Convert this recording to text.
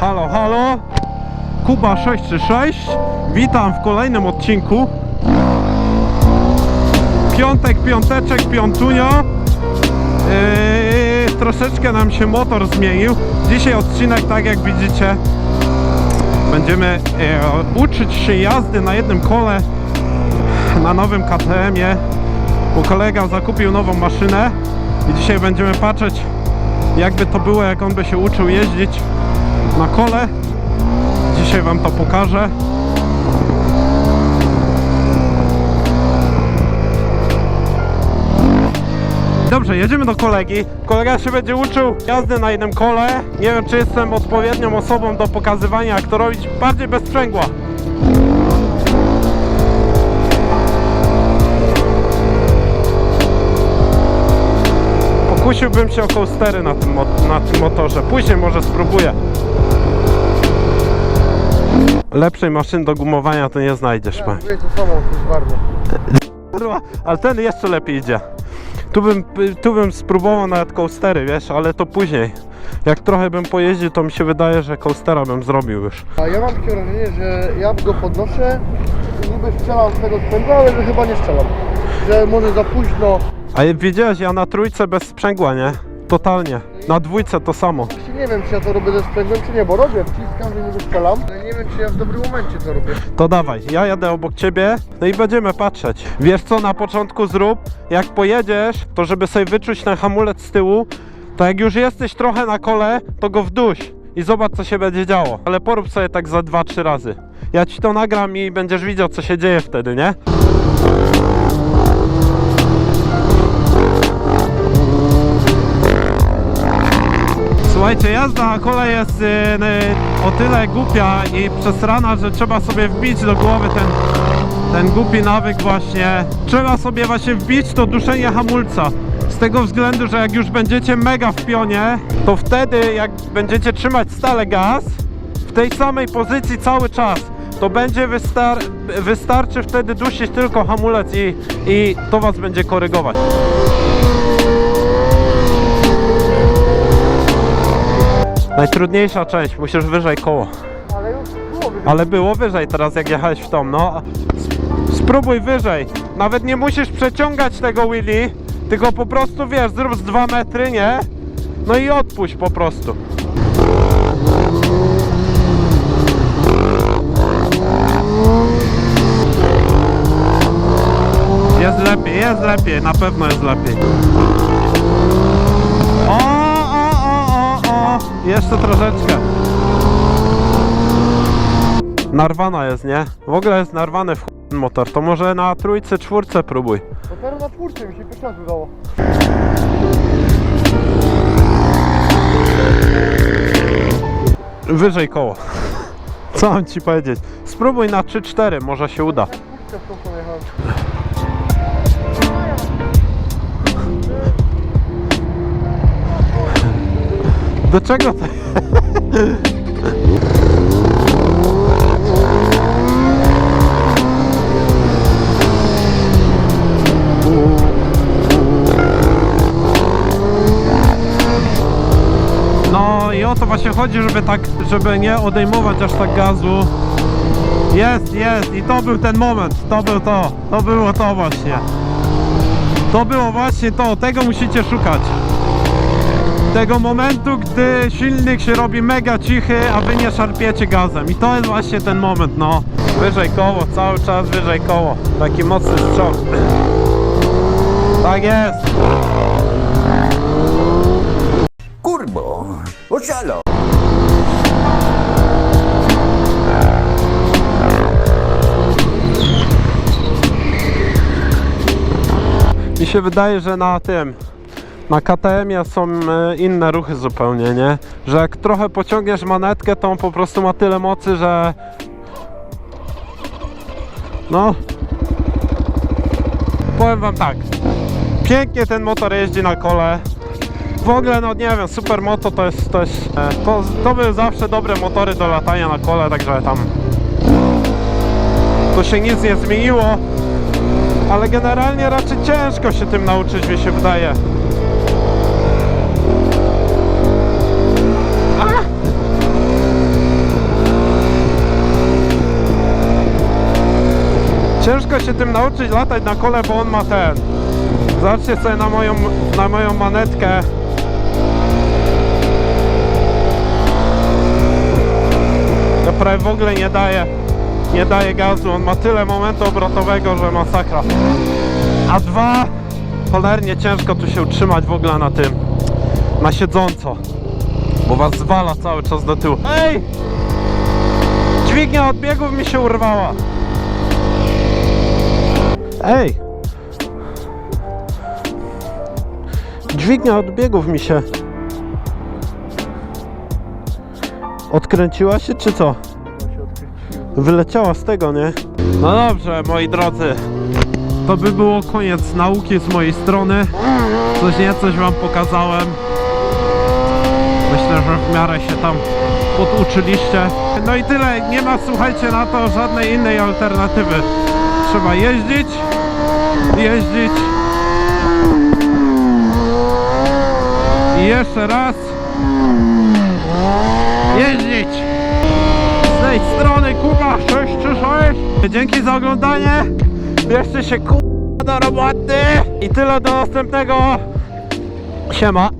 Halo, halo. Kuba 636. Witam w kolejnym odcinku. Piątek, piąteczek, piątunio. Yy, troszeczkę nam się motor zmienił. Dzisiaj odcinek, tak jak widzicie, będziemy e, uczyć się jazdy na jednym kole na nowym KTM-ie, bo kolega zakupił nową maszynę i dzisiaj będziemy patrzeć jakby to było, jak on by się uczył jeździć na kole. Dzisiaj Wam to pokażę. Dobrze, jedziemy do kolegi. Kolega się będzie uczył jazdy na jednym kole. Nie wiem, czy jestem odpowiednią osobą do pokazywania, jak to robić bardziej bez sprzęgła. Pokusiłbym się o coastery na tym, na tym motorze. Później może spróbuję. Lepszej maszyny do gumowania to nie znajdziesz, pan. Wie to samo, to jest bardzo. Kurwa, ale ten jeszcze lepiej idzie. Tu bym, tu bym spróbował nawet coastery, wiesz, ale to później. Jak trochę bym pojeździł, to mi się wydaje, że coastera bym zrobił już. A ja mam takie wrażenie, że ja go podnoszę niby strzelam z tego sprzęgła, ale że chyba nie strzelam. Że może za późno. A wiedziałeś, ja na trójce bez sprzęgła, nie? Totalnie. Na dwójce to samo. Właśnie nie wiem, czy ja to robię ze sprzęgłem, czy nie, bo robię, wciskam, że niby strzelam. Ale nie wiem, czy ja w dobrym momencie to robię. To dawaj, ja jadę obok ciebie, no i będziemy patrzeć. Wiesz co na początku zrób? Jak pojedziesz, to żeby sobie wyczuć ten hamulec z tyłu, to jak już jesteś trochę na kole, to go wduś i zobacz co się będzie działo. Ale porób sobie tak za 2-3 razy. Ja ci to nagram i będziesz widział co się dzieje wtedy, nie? Słuchajcie, jazda na kole jest y, y, o tyle głupia i przesrana, że trzeba sobie wbić do głowy ten, ten głupi nawyk właśnie. Trzeba sobie właśnie wbić to duszenie hamulca. Z tego względu, że jak już będziecie mega w pionie, to wtedy jak będziecie trzymać stale gaz w tej samej pozycji cały czas, to będzie wystar wystarczy wtedy dusić tylko hamulec i, i to was będzie korygować. Najtrudniejsza część, musisz wyżej koło. Ale już było wyżej. Ale było wyżej teraz jak jechałeś w tą, no. Sp- Spróbuj wyżej. Nawet nie musisz przeciągać tego Willy, tylko po prostu wiesz, zrób z 2 metry, nie? No i odpuść po prostu. Jest lepiej, jest lepiej, na pewno jest lepiej. Jeszcze troszeczkę. Narwana jest, nie? W ogóle jest narwany w motor. To może na trójce, czwórce próbuj. Teraz na czwórce mi się raz udało. Wyżej koło. Co mam ci powiedzieć? Spróbuj na 3-4, może się uda. Do czego to? No i o to właśnie chodzi, żeby tak, żeby nie odejmować aż tak gazu. Jest, jest i to był ten moment, to był to, to było to właśnie. To było właśnie to, tego musicie szukać tego momentu, gdy silnik się robi mega cichy, a wy nie szarpiecie gazem. I to jest właśnie ten moment, no. Wyżej koło, cały czas wyżej koło. Taki mocny strzał. Tak jest. Kurbo, oszalo. Mi się wydaje, że na tym, na KTM-ie są e, inne ruchy zupełnie, nie? Że jak trochę pociągniesz manetkę, to on po prostu ma tyle mocy, że... No... Powiem wam tak. Pięknie ten motor jeździ na kole. W ogóle, no nie wiem, super moto to jest, jest, e, to, to były zawsze dobre motory do latania na kole, także tam to się nic nie zmieniło, ale generalnie raczej ciężko się tym nauczyć, mi się wydaje. Się tym nauczyć latać na kole, bo on ma ten. Zobaczcie sobie na moją, na moją manetkę. To prawie w ogóle nie daje, nie daje gazu. On ma tyle momentu obrotowego, że masakra. A dwa, cholernie ciężko tu się utrzymać w ogóle na tym, na siedząco. Bo was zwala cały czas do tyłu. Ej! Dźwignia odbiegów mi się urwała. Ej! Dźwignia odbiegów mi się odkręciła się czy co? Wyleciała z tego, nie? No dobrze, moi drodzy. To by było koniec nauki z mojej strony. Coś nie coś wam pokazałem. Myślę, że w miarę się tam poduczyliście. No i tyle. Nie ma, słuchajcie, na to żadnej innej alternatywy. Trzeba jeździć, jeździć. I jeszcze raz. Jeździć. Z tej strony Kuba 636. Dzięki za oglądanie. Jeszcze się ku... do roboty. I tyle do następnego. Siema.